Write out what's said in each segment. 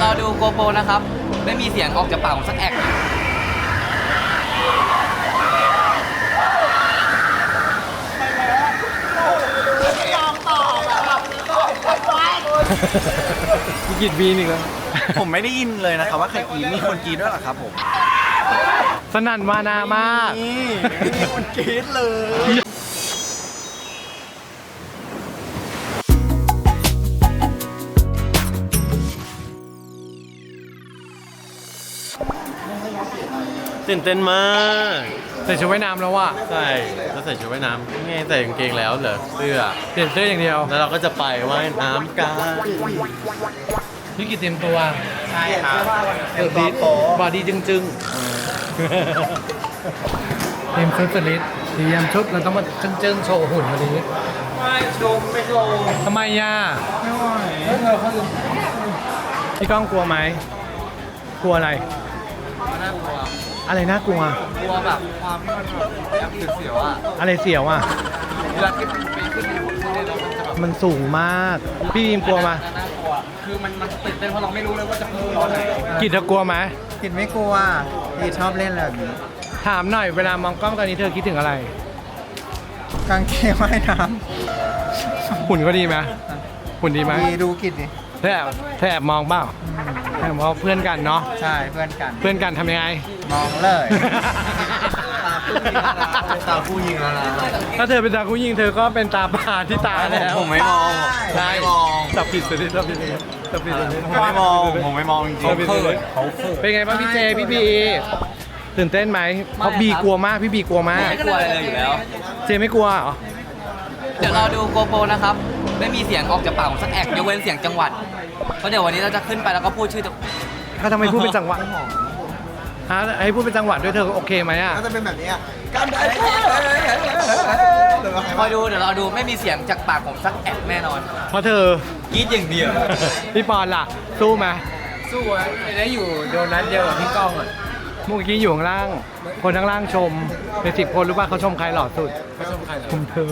เราดูโกโปรนะครับ ไม่มีเสียงออกจากปากของสักแอกพี่กิดวีนอีกแล้วผมไม่ได้ยินเลยนะครับ ว่าใครกรีดมีคนกรีดด้วยเหรอครับผม สนั่นวานามาก นี่ไม่มีคนกรีดเลย ตื่นเต้นมากใส่ชุดว่ายน้ำแล้วว่ะใช่แล้วใส่ชุดว่ายน้ำไงใส่กางเกงแล้วเหลือเสื้อเปลี่ยนเสื้ออย่างเดียวแล้วเราก็จะไปว่ายน้ำกันพี่กิดเตรียมตัวใช่ครับเออดีบอดี้จึงจึงเตรียมชุดสลิดเตรียมชุดเราต้องมาจึงจึงโชว์หุ่นวันนี้ไม่ชมไม่ชมทำไมย่าพี่ก้องกลัวไหมกลัวอะไรน่ากลัว อะไรน่ากลัว กลัวแบบความที่มันแบบแอบเสียวๆอะอะไรเสียวอะ เวลาที่มันปีนขึ้นไปบนขึ้นเนี่ยแล้วมันจะแบบมันสูงมาก พี่บีมกลัวไหมน่ากลัว คือมันมันตื่นเต้นเพราะเราไม่รู้เลยว่าจะขึ้นตอนไหนกิดเธอกลัวไหมกิดไม่กลัวกิดชอบเล่นอะไรแบบนี้ถามหน่อยเวลามองกล้องตอนนี้เธอคิดถึงอะไร กางเกงว่ายน้หุ่นก็ดีไหมหุ่นดีไหมำดีดูกิดดิเธอแอบเธอแอบมองเปล่าแอบมองเพื่อนกันเนาะใช่เพื่อนกันเพื่อนกันทำยังไง มองเลยตาผู้ยิงแล้วนะถ้าเธอเป็นตาคู่ยิงเธอก็เป็นตาปลาที่ตาแล้วผมไม่มองใช่ผมไม่มองจับผิดสิจับผิดสิจับผิดสิผมไม่มองผมไม่มองจริงจับผิดสิเป็นไงบ้างพี่เจพี่บีตื่นเต้นไหมเพราะบีกลัวมากพี่บีกลัวมากไม่กลัวอะไรเลยอยู่แล้ว เจไม่กลัวเหรอเดี๋ยวเราดูโกโปรนะครับ ไม่มีเสียงออกจากปากของสักแอกยกเว้นเสียงจังหวัดเพราะเดี๋ยววันนี้เราจะขึ้นไปแล้วก็พูดชื่อจังเขาทำไมพูดเป็นจังหวะฮะให้พูดเป็นจังหวะด้วยเธอโอเคไหมอะก็จะเป็นแบบนี้อะกันได้คอยดูเดี๋ยวเราดูไม่มีเสียงจากปากของสักแอกแน่นอนเพราะเธอกรีดอย่างเดียวพี่ปอนล่ะ สู้ไหมสู้อะได้อยู่โดนัทเดียวกับพี่ก้องอะเมื่อกี้อยู่ข้างล่าง คนข้างล่างชมในสิบคนรู้ป่ะเขาชมใครหล่อสุดเขาชมใครเหรอชมเธอ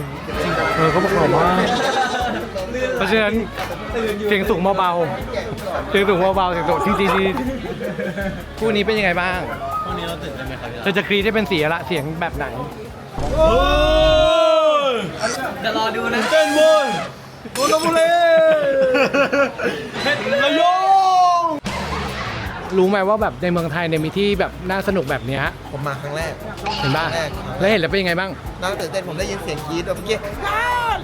เออเขาบอกหล่อมาก เพราะฉะนั้นเสียงสูงเบาๆเสียงสูงเบาๆเสียงสูงจริงๆคู่นี้เป็นยังไงบ้างพรุ่งนี้เราตื่นเต้นไหมครับเธอจะกรีดได้เป็นเสียละเสียงแบบไหนเดี๋ยวรอดูนะเต้นบนโดนบุรีระยอง รู้ไหมว่าแบบในเมืองไทยเนี่ยมีที่แบบน่าสนุกแบบเนี้ยผมมาครั้งแรกเห็นป่ะแรกแล้วเห็นแล้วเป็นยังไงบ้าง น่าตื่นเต้นผมได้ยินเสียงกรี๊ดแบบเมื่อกี้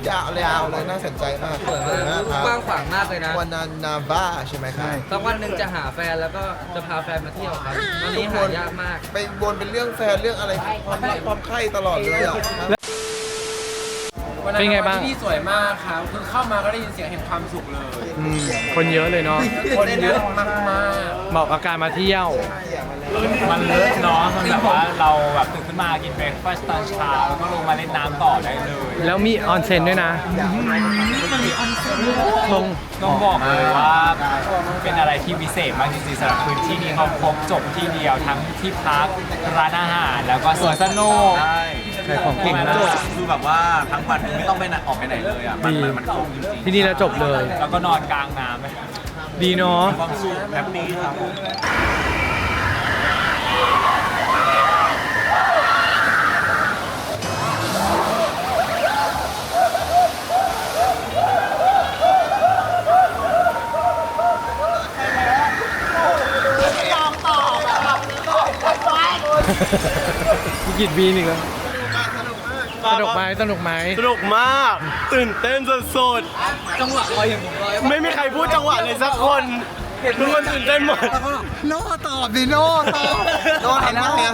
ยาวยาวเลยน่าสนใจมากเลยนะคกว้ารังขวางมากเลยนะบวันนานาบ้าใช่ไหมครับ สักวันหนึ่งจะหาแฟนแล้วก็จะพาแฟนมาเที่ยวครับอันนี้หายากมาก ไปวนเป็นเรื่องแฟนเรื่องอะไรความรักความใคร่ตลอดเลยอะ เป็นไงบ้างที่สวยมากครับคือเข้ามาก็ได้ยินเสียงเห็นความสุขเลย อืมคนเยอะเลยเนาะคนเยอะมากมากเหมาะกับการมาเที่ยวๆมันเลิศเนาะมันแบบว่าเราแบบตื่นขึ้นมากินเบรกฟาสต์ตอนเช้าแล้วก็ลงมาเล่นน้ำต่อได้เลยแล้วมีออนเซ็นด้วยนะลงต้องบอกเลยว่าเป็นอะไรที่พิเศษมากจริงๆสำหรับพื้นที่นี้เขาครบจบที่เดียวทั้งที่พักร้านอาหารแล้วก็สวนสนุก ขายของเก่งมาก คือแบบว่าทั้งวันไม่ต้องไปไหนออกไปไหนเลยอะดีที่นี่แล้วจบเลย แล้วก็นอนกลางน้ำไหมดีเนาะความสุขแฮปปี้ครับพี่กิดวีนอีกแล้ว สนุกไหมสนุกไหมสนุกมาก ตื่นเต้นสุดจังหวะลอยอย่างผมลอยๆไม่มีใครพูดจังหวะเลยสักคนทุกคนตื่นเต้นหมดโน่ตอบดิโน่ตอบโน่เห็นไหมเนี่ย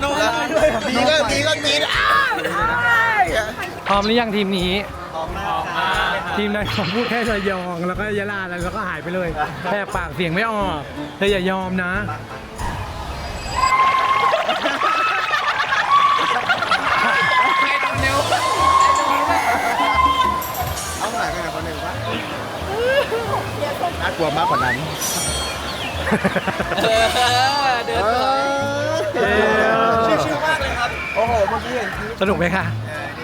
โน่ดีก็ดีก็ดีอ้าวพร้อมหรือยังทีมนี้ทีมนั้นเขาพูดแค่ระยอง แล้วก็ยะลาแล้วก็หายไปเลยแทบปากเสียงไม่ออกเธออย่ายอมนะากลัวมากกว่านั้นเออเดินสวยชิวๆมากเลยครับ โอ้โห เมื่อกี้เห็นคลิปสนุกไหมคะ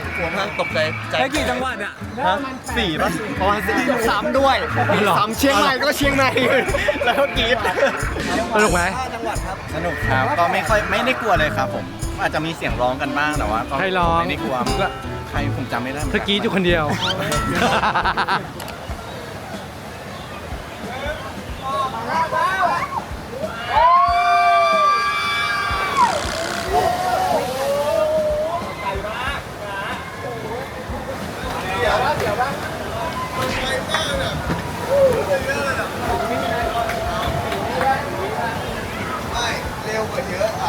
สกลัวมากตกใจใจแล้วกี่จังหวัดอะสี่ป่ะประมาณสี่ซ้ำด้วยซ้ำเชียงใหม่ก็เชียงใหม่แล้วก็กรี๊ดสนุกไหมสนุกครับ ก็ไม่ค่อยไม่ได้กลัวเลยครับผม อาจจะมีเสียงร้องกันบ้างแต่ว่าก็ใครร้องไม่ได้กลัว ใครผมจำไม่ได้หมืนเธอกี้อยู่คนเดียว เร็วกว่าเยอะอะ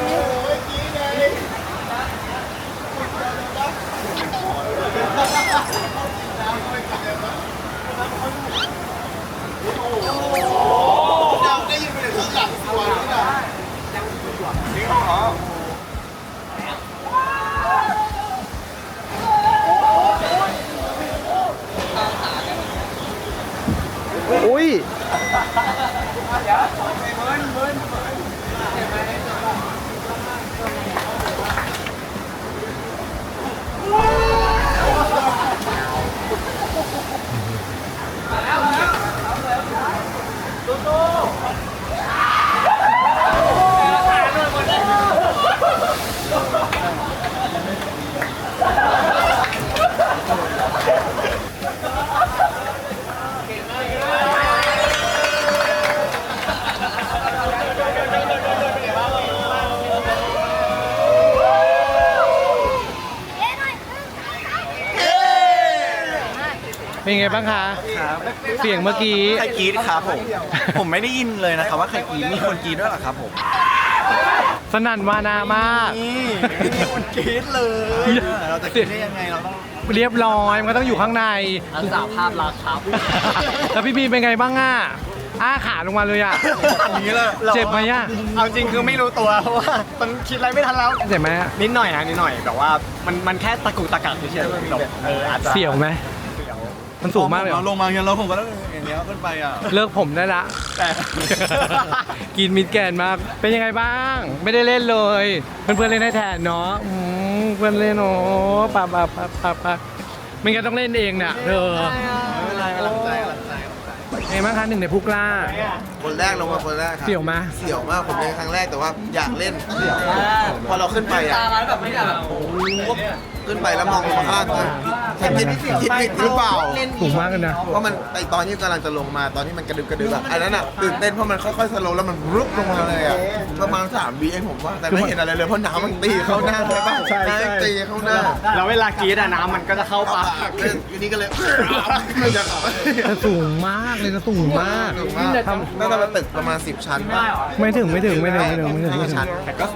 เป็นไงบ้างคะ ครับเสียงเมื่อกี้ ใครกรี๊ดครับผม ผมไม่ได้ยินเลยนะครับว่าใครกรี๊ดมีคนกรี๊ดด้วยเหรอครับผม สนั่นวานามาก นี่ไม่มีคนกรี๊ดเลย เราจะกรี๊ดได้ยังไงเราต้องเรียบร้อยมันก็ต้องอยู่ข้างใน รักษาภาพลักษณ์ครับ แล้วพี่บีเป็นไงบ้างอะอ้าขาลงมาเลยอะ อย่างนี้เลยเจ็บไหมอะ เอาจริงคือไม่รู้ตัวเพราะว่ามันคิดอะไรไม่ทันแล้ว เจ็บไหมอะนิดหน่อยนะนิดหน่อยแต่ว่ามันมันแค่ตะกุกตะกักเฉยๆแบบเอออาจจะเสียวไหม มันสูงมากเลยเหรอลงมาอย่างนี้แล้วผมก็ต้องอย่างนี้ยขึ้นไปอะเลิกผมได้ละ แต่ กินมิดแกนมาก เป็นยังไงบ้าง ไม่ได้เล่นเลย เพื่อนๆเล่นให้แทนเนาะอืมเพื่อนเล่นเนาะปะปะปะปะปะไม่งั้นต้องเล่นเองเนี่ยเธอ ไงบ้างคะหนึ่งในผู้กล้า คนแรกลงมาคนแรกครับเสี่ยวไหมเสี่ยวมากผมเล่นครั้งแรกแต่ว่าอยากเล่นพอเราขึ้นไปอะตามาแล้วแบบไม่ได้แบบโอ้โหขึ้นไปแล้วมองลงมาข้างล่างก็ฉันคิดคิดผิดหรือเปล่าสูงมากเลยนะเพราะมันไอตอนที่กำลังจะลงมาตอนที่มันกระดึบกระดึบอะอันนั้นอะตื่นเต้นเพราะมันค่อยๆสโลว์แล้วมันรุบลงมาเลยอะประมาณสามวิเองผมว่าแต่ไม่เห็นอะไรเลยเพราะน้ำมันตีเข้าหน้าใช่ปะน้ำตีเข้าหน้าแล้วเวลากรีดอะน้ำมันก็จะเข้าปากเล่นอยู่นี่ก็เลยไม่อยากออกแต่สูงมากเลยนะสูงมาก สูงมากน่าจะเป็นตึกประมาณ 10 ชั้นปะไม่ถึงไม่ถึงไม่ถึงไม่ถึงไม่ถึงไม่ถึงชั้น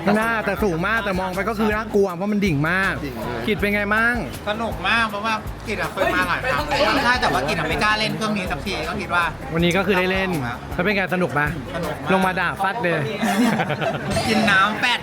ไม่น่าแต่สูงมากแต่มองไปก็คือน่ากลัวเพราะมันดิ่งมากดิ่งเลยกิดเป็นไงมั่งสนุกมากเพราะว่ากิจอะเคยมาหลายครั้งแล้วใช่แต่ว่ากิจอะไม่กล้าเล่นเครื่องนี้สักทีก็คิดว่า วันนี้ก็คือได้เล่นแล้วเป็นไงสนุกปะสนุกมากลงมาด่าฟัดเลย กินน้ำแปด